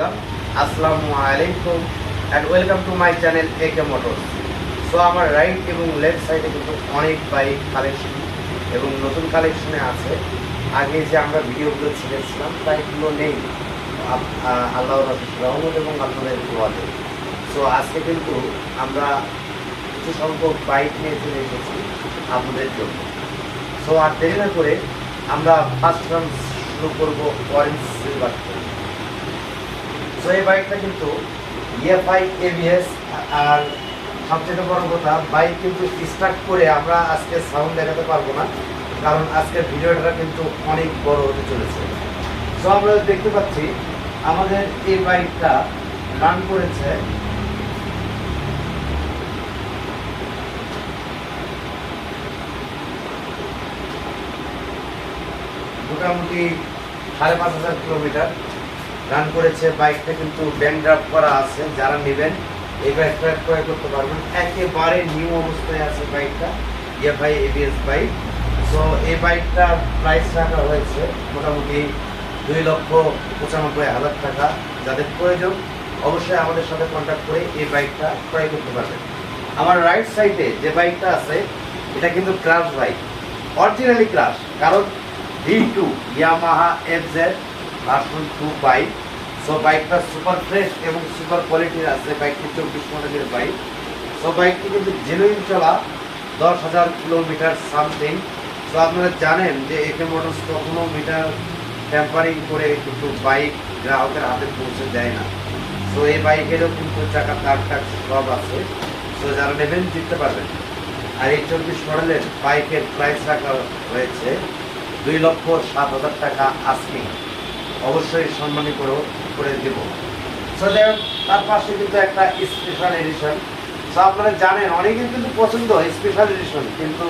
Everyone আসসালামু আলাইকুম and welcome to my channel A K motors so আমার right এবং লেফট সাইডে কিন্তু অনেক বাইক কালেকশন এবং নতুন কালেকশনে আছে। আগে যে আমরা ভিডিওগুলো ছেড়েছিলাম এগুলো নেই। আল্লাহর রহমত এবং আপনাদের দোয়াতে। সো আজকে কিন্তু আমরা কিছু সংখ্যক বাইক নিয়ে চলে এসেছি আপনাদের জন্য। সো আর দেরি না করে আমরা ফার্স্ট রান শুরু করব অরেঞ্জ সিলভার সো এই বাইকটা কিন্তু ইএফআই এবিএস আর সবচেয়ে বড় কথা, বাইক কিন্তু স্টার্ট করে আমরা আজকে সাউন্ড দেখাতে পারব না, কারণ আজকের ভিডিওটা কিন্তু অনেক বড় হতে চলেছে। সো আমরা দেখতে পাচ্ছি আমাদের এই বাইকটা রান করেছে। মোটামুটি সাড়ে পাঁচ হাজার কিলোমিটার। রান করেছে, বাইকটা কিন্তু ব্যাংক ড্রাফট করা আছে, যারা নেবেন, এই বাইকটা ক্রয় করতে পারবেন। একেবারে নিউ অবস্থায় আছে বাইকটা। EFI ABS bike. সো এই বাইকটার প্রাইস রাখা হয়েছে মোটামুটি দুই লক্ষ পঁচানব্বই হাজার টাকা। যাদের প্রয়োজন, অবশ্যই আমাদের সাথে কন্ট্যাক্ট করে এই বাইকটা ক্রয় করতে পারবেন। আমার রাইট সাইডে যে বাইকটা আছে, এটা কিন্তু ক্রাশ বাইক অরিজিনালি ক্রাশ কারণ V two Yamaha F Z version two bike so বাইকটা সুপার ফ্রেশ এবং সুপার কোয়ালিটির আছে বাইকটি চব্বিশ মডেলের বাইক সো বাইকটি কিন্তু জেনুইন চলা, দশ হাজার কিলোমিটার সামথিং সো আপনারা জানেন যে একে মোটরস কখনো মিটার ট্যাম্পারিং করে কিন্তু বাইক গ্রাহকের হাতে পৌঁছে দেয় না। সো এই বাইকেরও কিন্তু চাকা, তার টাক সব আছে। তো যারা নেবেন, জিততে পারবেন। আর এই চব্বিশ মডেলের বাইকের প্রাইস রাখা হয়েছে দুই লক্ষ সাত হাজার টাকা আজকে অবশ্যই সম্মানী করে। করে দেব। সো যাই তার পাশে কিন্তু একটা স্পেশাল এডিশন সো আপনারা জানেন, অনেকের কিন্তু পছন্দ হয় স্পেশাল এডিশন কিন্তু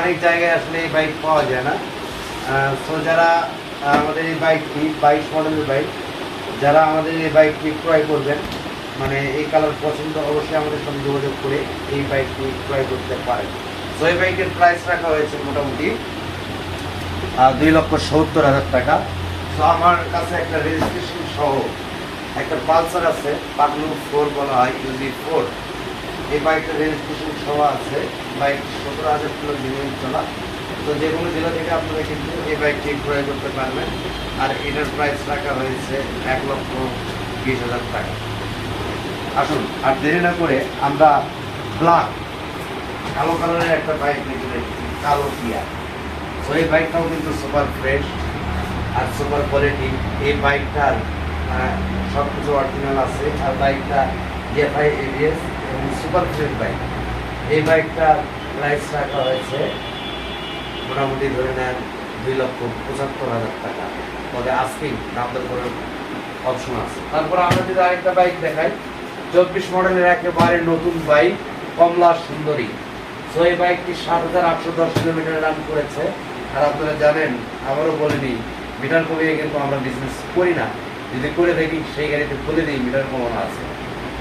অনেক জায়গায় আসলে এই বাইক পাওয়া যায় না। সো যারা আমাদের এই বাইকটি বাইশ মডেলের বাইক যারা আমাদের এই বাইকটি ক্রয় করবেন মানে এই কালার পছন্দ, অবশ্যই আমাদের সঙ্গে যোগাযোগ করে এই বাইকটি ক্রয় করতে পারেন। সো এই বাইকের প্রাইস রাখা হয়েছে মোটামুটি দুই লক্ষ সত্তর হাজার টাকা। তো আমার কাছে একটা রেজিস্ট্রেশন সহ একটা পালসার আছে, পাগলু ফোর বলা হয়, ইউজি ফোর। এই বাইকটা রেজিস্ট্রেশন সহ আছে, বাইক সতেরো হাজার কিলো মিনিমাম চলা। তো যে কোনো জেলা থেকে আপনারা কিন্তু এই বাইকটি ক্রয় করতে পারবেন। আর এটার প্রাইস রাখা হয়েছে এক লক্ষ বিশ হাজার টাকা। আসুন, আর দেরি না করে আমরা ব্ল্যাক কালো কালারের একটা বাইক চলে এসেছি, কালো টিয়া তো এই বাইকটাও কিন্তু সুপার ফ্রেশ আর সুপার কোয়ালিটি এই বাইকটার সব কিছু অরিজিনাল আছে। আর বাইকটা এফআই এভিএস এবং সুপার ফ্রেশ বাইক এই বাইকটার প্রাইস রাখা হয়েছে মোটামুটি ধরে নেন দুই লক্ষ পঁচাত্তর হাজার টাকা। তবে আজকেই দাম দর করার অপশন আছে। তারপর আমরা যদি আরেকটা বাইক দেখাই, চব্বিশ মডেলের একেবারে নতুন বাইক কমলা সুন্দরী। সো এই বাইকটি সাত হাজার আটশো দশ কিলোমিটার রান করেছে। আর আপনারা জানেন, আবারও বলে দিই মিটার কমিয়ে কিন্তু আমরা বিজনেস করি না। যদি করে থাকি, সেই গাড়িতে বলে দিই, মিটার কমানো আছে।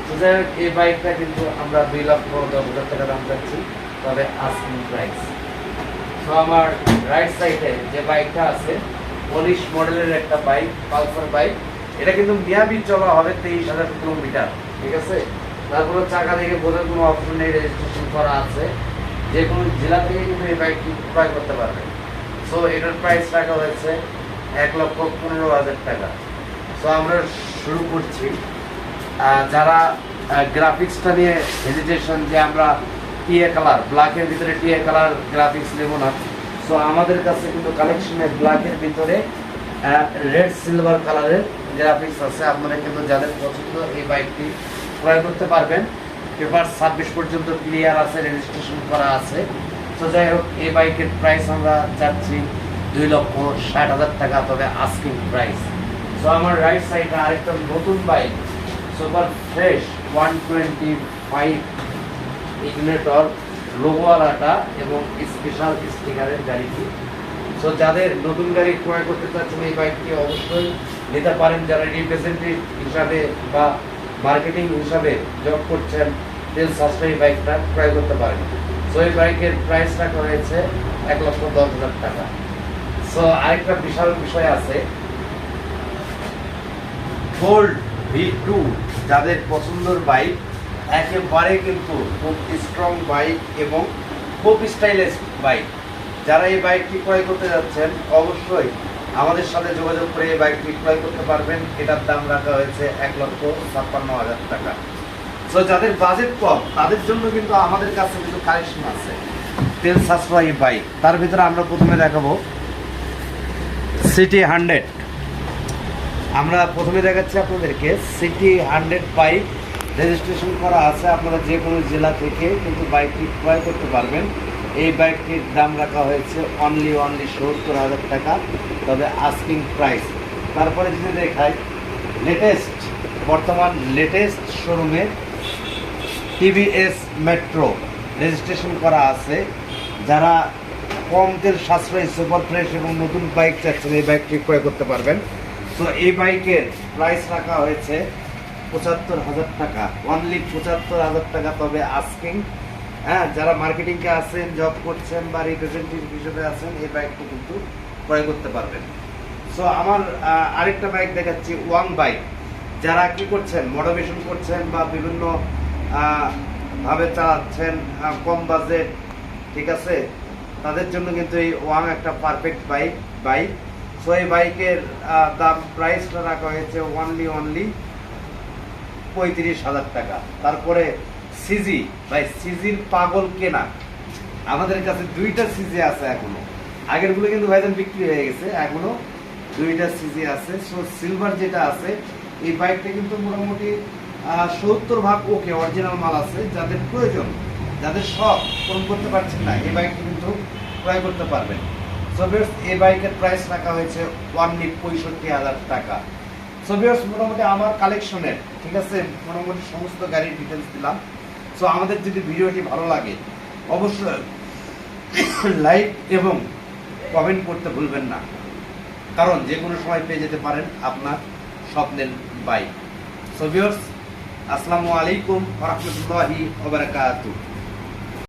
তো যাই হোক, এই বাইকটা কিন্তু আমরা দুই লক্ষ দশ হাজার টাকা দাম চাচ্ছি, তবে আস্কিং প্রাইস তো আমার রাইট সাইডে যে বাইকটা আছে পলিশ মডেলের একটা বাইক পালসার বাইক এটা কিন্তু মিয়াবি চলা হবে তেইশ হাজার কিলোমিটার ঠিক আছে? তারপরে চাকা থেকে বোঝার কোনো অপশন নেই রেজিস্ট্রেশন করা আছে। যে কোনো জেলা থেকে কিন্তু এই বাইকটি ক্রয় করতে পারবে। সো এটার প্রাইস রাখা হয়েছে এক লক্ষ পনেরো হাজার টাকা। সো আমরা শুরু করছি। যারা গ্রাফিক্সটা নিয়ে হেজিটেশন যে আমরা টিএ কালার ব্ল্যাকের ভিতরে টিএ কালার গ্রাফিক্স নেব না। সো আমাদের কাছে কিন্তু কালেকশনে ব্ল্যাকের ভিতরে রেড সিলভার কালারের গ্রাফিক্স আছে। আপনারা কিন্তু যাদের পছন্দ এই বাইকটি ক্রয় করতে পারবেন। পেপার ছাব্বিশ পর্যন্ত ক্লিয়ার আছে রেজিস্ট্রেশন করা আছে। তো যাই হোক, এই বাইকের প্রাইস আমরা চাচ্ছি দুই লক্ষ ষাট হাজার টাকা, তবে আস্কিং প্রাইস তো আমার রাইট সাইডে আরেকটা নতুন bike super fresh one twenty five ignitor লোগোয়ালাটা এবং স্পেশাল স্টিকারের গাড়িটি সো যাদের নতুন গাড়ি ক্রয় করতে চাচ্ছেন এই বাইকটি অবশ্যই নিতে পারেন। যারা রিপ্রেজেন্টেটিভ হিসাবে বা মার্কেটিং হিসাবে জব করছেন তেল সাশ্রয়ী বাইকটা ক্রয় করতে পারেন। সো এই বাইকের প্রাইস রাখা হয়েছে এক লক্ষ দশ হাজার টাকা। সো আরেকটা বিশাল বিষয় আছে গোল্ড ভি টু যাদের পছন্দর বাইক একেবারে কিন্তু খুব স্ট্রং বাইক এবং খুব স্টাইলিশ বাইক যারা এই বাইকটি ক্রয় করতে যাচ্ছেন, অবশ্যই আমাদের সাথে যোগাযোগ করে এই বাইকটি ক্রয় করতে পারবেন। এটার দাম রাখা হয়েছে এক লক্ষ ছাপ্পান্ন হাজার টাকা। তো যাদের বাজেট কম, তাদের জন্য কিন্তু আমাদের কাছে কিন্তু কালেকশন আছে। তেল সাশ্রয়ী বাইক তার ভিতরে আমরা প্রথমে দেখাবো। সিটি হান্ড্রেড আমরা প্রথমে দেখাচ্ছি আপনাদেরকে সিটি হান্ড্রেড বাইক রেজিস্ট্রেশন করা আছে। আপনারা যে কোনো জেলা থেকে কিন্তু বাইকটি ক্রয় করতে পারবেন। এই বাইকটির দাম রাখা হয়েছে অনলি অনলি সত্তর হাজার টাকা, তবে আস্কিং প্রাইস তারপরে যদি দেখাই লেটেস্ট বর্তমান লেটেস্ট শোরুমে টিভিএস মেট্রো রেজিস্ট্রেশন করা আছে। যারা কম তেল সাশ্রয়ী সুপার ফ্রেশ এবং নতুন বাইক চাচ্ছেন, এই বাইকটি ক্রয় করতে পারবেন। তো এই বাইকের প্রাইস রাখা হয়েছে পঁচাত্তর হাজার টাকা। অনলি পঁচাত্তর হাজার টাকা, তবে আস্কিং হ্যাঁ যারা মার্কেটিংকে আছেন জব করছেন বা রিপ্রেজেন্টেটিভ হিসেবে আছেন, এই বাইকটি কিন্তু ক্রয় করতে পারবেন। সো আমার আরেকটা বাইক দেখাচ্ছি ওয়াং বাইক যারা কি করছেন মোটিভেশন করছেন বা বিভিন্ন ভাবে চালাচ্ছেন কম বাজেট ঠিক আছে? তাদের জন্য কিন্তু এই ওয়াং একটা পারফেক্ট বাইক বাইক এই বাইকের দাম প্রাইসটা রাখা হয়েছে অনলি অনলি পঁয়ত্রিশ হাজার টাকা। তারপরে সিজি, ভাই সিজির পাগল কেনা। আমাদের কাছে দুইটা সিজি আছে এখনও। আগেরগুলো কিন্তু ভাইজান বিক্রি হয়ে গেছে, এখনও দুইটা সিজি আছে। সো সিলভার যেটা আছে, এই বাইকটা কিন্তু মোটামুটি সত্তর ভাগ ওকে অরিজিনাল মাল আছে। যাদের প্রয়োজন, যাদের শখ পূরণ করতে পারছেন না, এই বাইকটি কিন্তু ক্রয় করতে পারবেন। সো ভিউয়ার্স, এই বাইকের প্রাইস রাখা হয়েছে ওয়ানলি পঁয়ষট্টি হাজার টাকা। সোভিয়ার্স মোটামুটি আমার কালেকশনের ঠিক আছে? মোটামুটি সমস্ত গাড়ির ডিটেলস দিলাম। সো আমাদের যদি ভিডিওটি ভালো লাগে অবশ্যই লাইক এবং কমেন্ট করতে ভুলবেন না। কারণ যে কোনো সময় পেয়ে যেতে পারেন আপনার স্বপ্নের বাইক সো ভিউয়ার্স আসসালামু আলাইকুম রহমতুল্লাহি ওবারাকাতুহু